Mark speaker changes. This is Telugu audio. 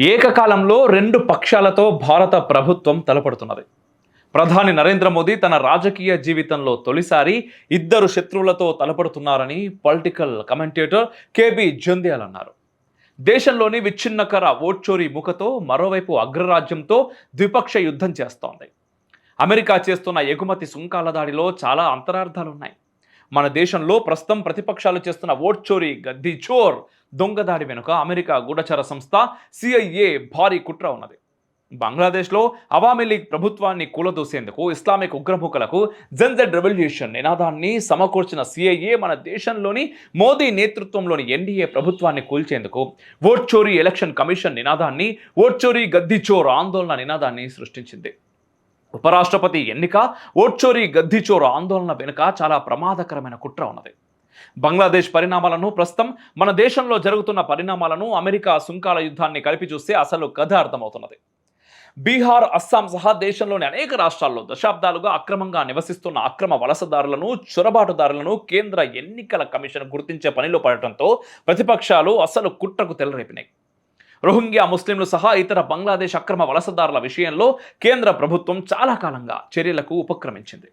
Speaker 1: ఏకకాలంలో రెండు పక్షాలతో భారత ప్రభుత్వం తలపడుతున్నది. ప్రధాని నరేంద్ర మోదీ తన రాజకీయ జీవితంలో తొలిసారి ఇద్దరు శత్రువులతో తలపడుతున్నారని పొలిటికల్ కమెంటేటర్ కేబి జంధ్యాల్ అన్నారు. దేశంలోని విచ్ఛిన్నకర ఓట్చోరీ ముఖతో మరోవైపు అగ్రరాజ్యంతో ద్విపక్ష యుద్ధం చేస్తోంది. అమెరికా చేస్తున్న ఎగుమతి సుంకాల దాడిలో చాలా అంతరార్థాలున్నాయి. మన దేశంలో ప్రస్తుతం ప్రతిపక్షాలు చేస్తున్న ఓట్ చోరీ గద్దీ చోర్ దొంగదాడి వెనుక అమెరికా గూఢచర సంస్థ సిఐఏ భారీ కుట్ర ఉన్నది. బంగ్లాదేశ్లో అవామీ లీగ్ ప్రభుత్వాన్ని కూలదోసేందుకు ఇస్లామిక్ ఉగ్రముఖులకు జన్జెడ్ రెవల్యూషన్ నినాదాన్ని సమకూర్చిన సిఐఏ మన దేశంలోని మోదీ నేతృత్వంలోని ఎన్డీఏ ప్రభుత్వాన్ని కూల్చేందుకు ఓట్ చోరీ ఎలక్షన్ కమిషన్ నినాదాన్ని ఓట్ చోరీ గద్దీ చోర్ ఆందోళన నినాదాన్ని సృష్టించింది. ఉపరాష్ట్రపతి ఎన్నిక ఓట్చోరీ గద్దిచోరు ఆందోళన వెనుక చాలా ప్రమాదకరమైన కుట్ర ఉన్నది. బంగ్లాదేశ్ పరిణామాలను ప్రస్తుతం మన దేశంలో జరుగుతున్న పరిణామాలను అమెరికా సుంకాల యుద్ధాన్ని కలిపి చూస్తే అసలు కథ అర్థమవుతున్నది. బీహార్ అస్సాం సహా దేశంలోని అనేక రాష్ట్రాల్లో దశాబ్దాలుగా అక్రమంగా నివసిస్తున్న అక్రమ వలసదారులను చొరబాటుదారులను కేంద్ర ఎన్నికల కమిషన్ గుర్తించే పనిలో పడటంతో ప్రతిపక్షాలు అసలు కుట్రకు తెలరేపినాయి రోహింగ్యా ముస్లింలు సహా ఇతర బంగ్లాదేశ్ అక్రమ వలసదారుల విషయంలో కేంద్ర ప్రభుత్వం చాలా కాలంగా చర్యలకు ఉపక్రమించింది.